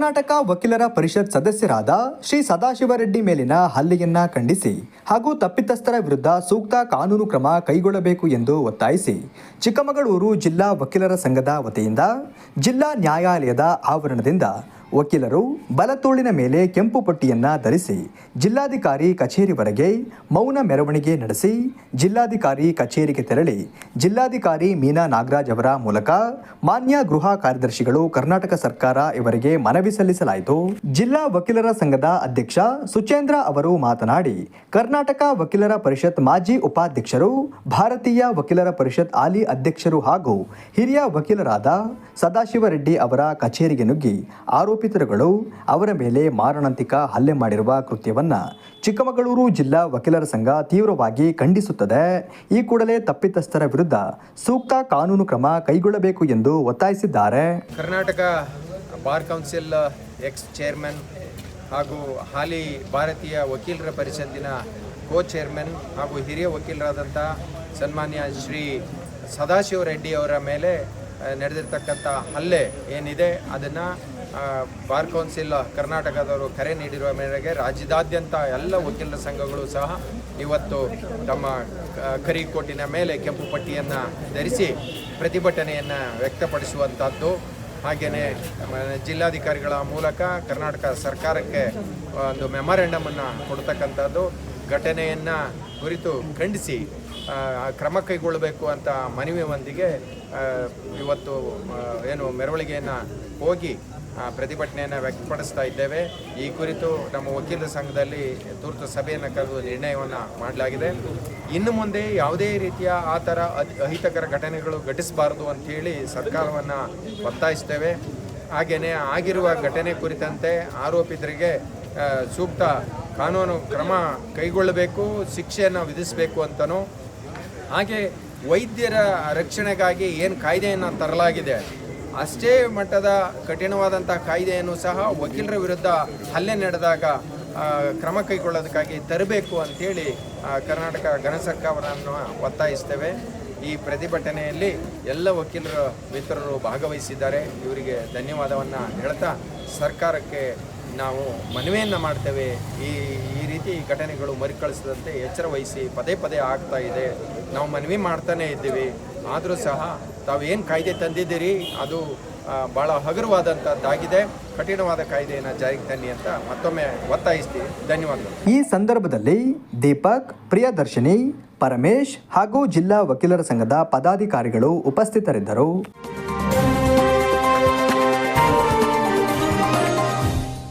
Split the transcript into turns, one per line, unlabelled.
ಕರ್ನಾಟಕ ವಕೀಲರ ಪರಿಷತ್ ಸದಸ್ಯರಾದ ಶ್ರೀ ಸದಾಶಿವರೆಡ್ಡಿ ಮೇಲಿನ ಹಲ್ಲೆಯನ್ನ ಖಂಡಿಸಿ ಹಾಗೂ ತಪ್ಪಿತಸ್ಥರ ವಿರುದ್ಧ ಸೂಕ್ತ ಕಾನೂನು ಕ್ರಮ ಕೈಗೊಳ್ಳಬೇಕು ಎಂದು ಒತ್ತಾಯಿಸಿ ಚಿಕ್ಕಮಗಳೂರು ಜಿಲ್ಲಾ ವಕೀಲರ ಸಂಘದ ವತಿಯಿಂದ ಜಿಲ್ಲಾ ನ್ಯಾಯಾಲಯದ ಆವರಣದಿಂದ ವಕೀಲರು ಬಲತೋಳಿನ ಮೇಲೆ ಕೆಂಪು ಪಟ್ಟಿಯನ್ನ ಧರಿಸಿ ಜಿಲ್ಲಾಧಿಕಾರಿ ಕಚೇರಿವರೆಗೆ ಮೌನ ಮೆರವಣಿಗೆ ನಡೆಸಿ ಜಿಲ್ಲಾಧಿಕಾರಿ ಕಚೇರಿಗೆ ತೆರಳಿ ಜಿಲ್ಲಾಧಿಕಾರಿ ಮೀನಾ ನಾಗರಾಜ್ ಅವರ ಮೂಲಕ ಮಾನ್ಯ ಗೃಹ ಕಾರ್ಯದರ್ಶಿಗಳು ಕರ್ನಾಟಕ ಸರ್ಕಾರ ಇವರಿಗೆ ಮನವಿ ಸಲ್ಲಿಸಲಾಯಿತು. ಜಿಲ್ಲಾ ವಕೀಲರ ಸಂಘದ ಅಧ್ಯಕ್ಷ ಸುಚೇಂದ್ರ ಅವರು ಮಾತನಾಡಿ, ಕರ್ನಾಟಕ ವಕೀಲರ ಪರಿಷತ್ ಮಾಜಿ ಉಪಾಧ್ಯಕ್ಷರು, ಭಾರತೀಯ ವಕೀಲರ ಪರಿಷತ್ ಆಲಿ ಅಧ್ಯಕ್ಷರು ಹಾಗೂ ಹಿರಿಯ ವಕೀಲರಾದ ಸದಾಶಿವರೆಡ್ಡಿ ಅವರ ಕಚೇರಿಗೆ ನುಗ್ಗಿ ಆರೋಪಿತರುಗಳು ಅವರ ಮೇಲೆ ಮಾರಣಾಂತಿಕ ಹಲ್ಲೆ ಮಾಡಿರುವ ಕೃತ್ಯವನ್ನು ಚಿಕ್ಕಮಗಳೂರು ಜಿಲ್ಲಾ ವಕೀಲರ ಸಂಘ ತೀವ್ರವಾಗಿ ಖಂಡಿಸುತ್ತದೆ. ಈ ಕೂಡಲೇ ತಪ್ಪಿತಸ್ಥರ ವಿರುದ್ಧ ಸೂಕ್ತ ಕಾನೂನು ಕ್ರಮ ಕೈಗೊಳ್ಳಬೇಕು ಎಂದು ಒತ್ತಾಯಿಸಿದ್ದಾರೆ.
Karnataka bar council ex chairman ಹಾಗೂ ಹಾಲಿ ಭಾರತೀಯ ವಕೀಲರ ಪರಿಷತ್ತಿನ ಕೋ ಚೇರ್ಮನ್ ಹಾಗೂ ಹಿರಿಯ ವಕೀಲರಾದಂಥ ಸನ್ಮಾನ್ಯ ಶ್ರೀ ಸದಾಶಿವ ರೆಡ್ಡಿ ಅವರ ಮೇಲೆ ನಡೆದಿರ್ತಕ್ಕಂಥ ಹಲ್ಲೆ ಏನಿದೆ, ಅದನ್ನು ಬಾರ್ ಕೌನ್ಸಿಲ್ ಕರ್ನಾಟಕದವರು ಕರೆ ನೀಡಿರುವ ಮೇರೆಗೆ ರಾಜ್ಯದಾದ್ಯಂತ ಎಲ್ಲ ವಕೀಲರ ಸಂಘಗಳು ಸಹ ಇವತ್ತು ತಮ್ಮ ಕರಿಕೋಟಿನ ಮೇಲೆ ಕೆಂಪು ಪಟ್ಟಿಯನ್ನು ಧರಿಸಿ ಪ್ರತಿಭಟನೆಯನ್ನು ವ್ಯಕ್ತಪಡಿಸುವಂಥದ್ದು ಹಾಗೆಯೇ ಜಿಲ್ಲಾಧಿಕಾರಿಗಳ ಮೂಲಕ ಕರ್ನಾಟಕ ಸರ್ಕಾರಕ್ಕೆ ಒಂದು ಮೆಮೊರೆಂಡಮನ್ನು ಕೊಡ್ತಕ್ಕಂಥದ್ದು. ಘಟನೆಯನ್ನು ಕುರಿತು ಖಂಡಿಸಿ ಕ್ರಮ ಕೈಗೊಳ್ಳಬೇಕು ಅಂತ ಮನವಿ ಮಂದಿಗೆ ಇವತ್ತು ಏನು ಮೆರವಣಿಗೆಯನ್ನು ಹೋಗಿ ಪ್ರತಿಭಟನೆಯನ್ನು ವ್ಯಕ್ತಪಡಿಸ್ತಾ ಇದ್ದೇವೆ. ಈ ಕುರಿತು ನಮ್ಮ ವಕೀಲರ ಸಂಘದಲ್ಲಿ ತುರ್ತು ಸಭೆಯನ್ನು ಕರೆದು ನಿರ್ಣಯವನ್ನು ಮಾಡಲಾಗಿದೆ. ಇನ್ನು ಮುಂದೆ ಯಾವುದೇ ರೀತಿಯ ಆ ಥರ ಅಹ್- ಅಹಿತಕರ ಘಟನೆಗಳು ಘಟಿಸಬಾರದು ಅಂಥೇಳಿ ಸರ್ಕಾರವನ್ನು ಒತ್ತಾಯಿಸ್ತೇವೆ. ಹಾಗೆಯೇ ಆಗಿರುವ ಘಟನೆ ಕುರಿತಂತೆ ಆರೋಪಿತರಿಗೆ ಸೂಕ್ತ ಕಾನೂನು ಕ್ರಮ ಕೈಗೊಳ್ಳಬೇಕು, ಶಿಕ್ಷೆಯನ್ನು ವಿಧಿಸಬೇಕು ಅಂತನೂ ಹಾಗೆ ವೈದ್ಯರ ರಕ್ಷಣೆಗಾಗಿ ಏನು ಕಾಯ್ದೆಯನ್ನು ತರಲಾಗಿದೆ? ಅಷ್ಟೇ ಮಟ್ಟದ ಕಠಿಣವಾದಂಥ ಕಾಯ್ದೆಯನ್ನು ಸಹ ವಕೀಲರ ವಿರುದ್ಧ ಹಲ್ಲೆ ನಡೆದಾಗ ಕ್ರಮ ಕೈಗೊಳ್ಳೋದಕ್ಕಾಗಿ ತರಬೇಕು ಅಂಥೇಳಿ ಕರ್ನಾಟಕ ಘನ ಸರ್ಕಾರವನ್ನು ಒತ್ತಾಯಿಸ್ತೇವೆ. ಈ ಪ್ರತಿಭಟನೆಯಲ್ಲಿ ಎಲ್ಲ ವಕೀಲರ, ಮಿತ್ರರು ಭಾಗವಹಿಸಿದ್ದಾರೆ. ಇವರಿಗೆ ಧನ್ಯವಾದವನ್ನು ಹೇಳ್ತಾ ಸರ್ಕಾರಕ್ಕೆ ನಾವು ಮನವಿಯನ್ನು ಮಾಡ್ತೇವೆ. ಈ ಈ ರೀತಿ ಘಟನೆಗಳು ಮರುಕಳಿಸದಂತೆ ಎಚ್ಚರ ವಹಿಸಿ ಪದೇ ಪದೇ ಆಗ್ತಾ ಇದೆ. ನಾವು ಮನವಿ ಮಾಡ್ತಾನೇ ಇದ್ದೀವಿ. ಆದರೂ ಸಹ ತಾವೇನು ಕಾಯ್ದೆ ತಂದಿದ್ದೀರಿ, ಅದು ಭಾಳ ಹಗುರವಾದಂಥದ್ದಾಗಿದೆ ಕಠಿಣವಾದ ಕಾಯ್ದೆಯನ್ನು ಜಾರಿಗೆ ತನ್ನಿ ಅಂತ ಮತ್ತೊಮ್ಮೆ ಒತ್ತಾಯಿಸ್ತೀವಿ. ಧನ್ಯವಾದಗಳು.
ಈ ಸಂದರ್ಭದಲ್ಲಿ ದೀಪಕ್, ಪ್ರಿಯದರ್ಶಿನಿ, ಪರಮೇಶ್ ಹಾಗೂ ಜಿಲ್ಲಾ ವಕೀಲರ ಸಂಘದ ಪದಾಧಿಕಾರಿಗಳು ಉಪಸ್ಥಿತರಿದ್ದರು.